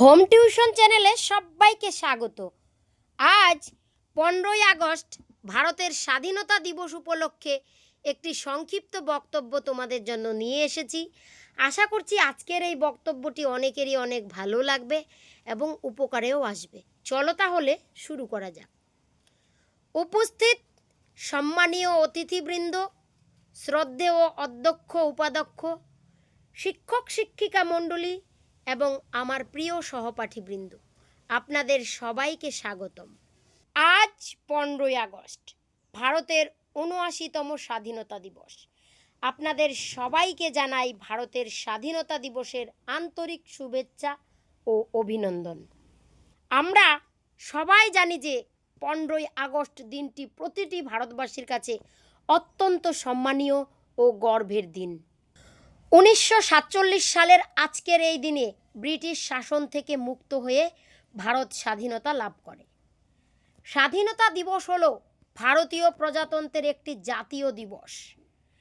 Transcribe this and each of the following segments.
Home tuition চ্যানেলে সবাইকে স্বাগত। আজ পনেরোই আগস্ট, ভারতের স্বাধীনতা দিবস উপলক্ষে একটি সংক্ষিপ্ত বক্তব্য তোমাদের জন্য নিয়ে এসেছি। আশা করছি আজকের এই বক্তব্যটি অনেকেরই অনেক ভালো লাগবে এবং উপকারেও আসবে। চলো তাহলে শুরু করা যাক। উপস্থিত সম্মানীয় অতিথিবৃন্দ, শ্রদ্ধেয় অধ্যক্ষ, উপাধ্যক্ষ, শিক্ষক, শিক্ষিকা মণ্ডলী এবং আমার প্রিয় সহপাঠীবৃন্দ, আপনাদের সবাইকে স্বাগতম। আজ পনেরোই আগস্ট, ভারতের উনআশিতম স্বাধীনতা দিবস। আপনাদের সবাইকে জানাই ভারতের স্বাধীনতা দিবসের আন্তরিক শুভেচ্ছা ও অভিনন্দন। আমরা সবাই জানি যে পনেরোই আগস্ট দিনটি প্রতিটি ভারতবাসীর কাছে অত্যন্ত সম্মানীয় ও গর্বের দিন। উনিশশো সাতচল্লিশ সালের আজকের এই দিনে ব্রিটিশ শাসন থেকে মুক্ত হয়ে ভারত স্বাধীনতা লাভ করে। স্বাধীনতা দিবস হল ভারতীয় প্রজাতন্ত্রের একটি জাতীয় দিবস।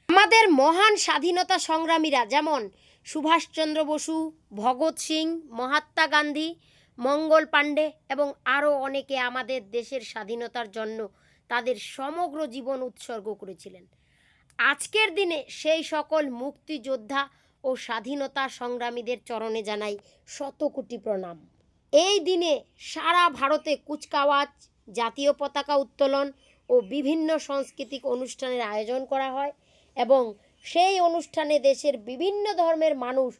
আমাদের মহান স্বাধীনতা সংগ্রামীরা যেমন সুভাষচন্দ্র বসু, ভগৎ সিং, মহাত্মা গান্ধী, মঙ্গল পাণ্ডে এবং আরও অনেকে আমাদের দেশের স্বাধীনতার জন্য তাদের সমগ্র জীবন উৎসর্গ করেছিলেন। আজকের দিনে সেই সকল মুক্তিযোদ্ধা ও স্বাধীনতা সংগ্রামীদের চরণে জানাই শত কোটি প্রণাম। এই দিনে সারা ভারতে কুচকাওয়াজ, জাতীয় পতাকা উত্তোলন ও বিভিন্ন সাংস্কৃতিক অনুষ্ঠানের আয়োজন করা হয় এবং সেই অনুষ্ঠানে দেশের বিভিন্ন ধর্মের মানুষ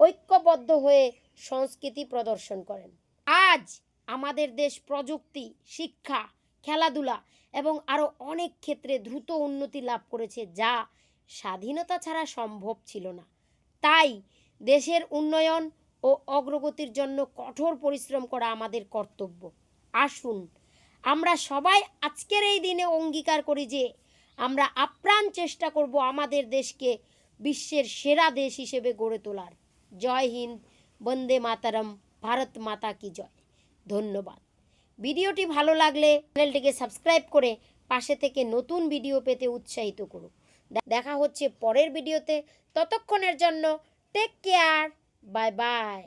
ঐক্যবদ্ধ হয়ে সংস্কৃতি প্রদর্শন করেন। আজ আমাদের দেশ প্রযুক্তি, শিক্ষা খেলাধুলা এবং আরও অনেক ক্ষেত্রে দ্রুত উন্নতি লাভ করেছে যা স্বাধীনতা ছাড়া সম্ভব ছিল না। তাই দেশের উন্নয়ন ও অগ্রগতির জন্য কঠোর পরিশ্রম করা আমাদের কর্তব্য। আসুন, আমরা সবাই আজকের এই দিনে অঙ্গীকার করি যে আমরা আপ্রাণ চেষ্টা করব আমাদের দেশকে বিশ্বের সেরা দেশ হিসেবে গড়ে তোলার। জয় হিন্দ, বন্দে মাতারম, ভারত মাতা কি জয়। ধন্যবাদ। ভিডিওটি ভালো লাগলে চ্যানেলটিকে সাবস্ক্রাইব করে পাশে থেকে নতুন ভিডিও পেতে উৎসাহিত করুন। দেখা হচ্ছে পরের ভিডিওতে। ততক্ষণের জন্য টেক কেয়ার বাই বাই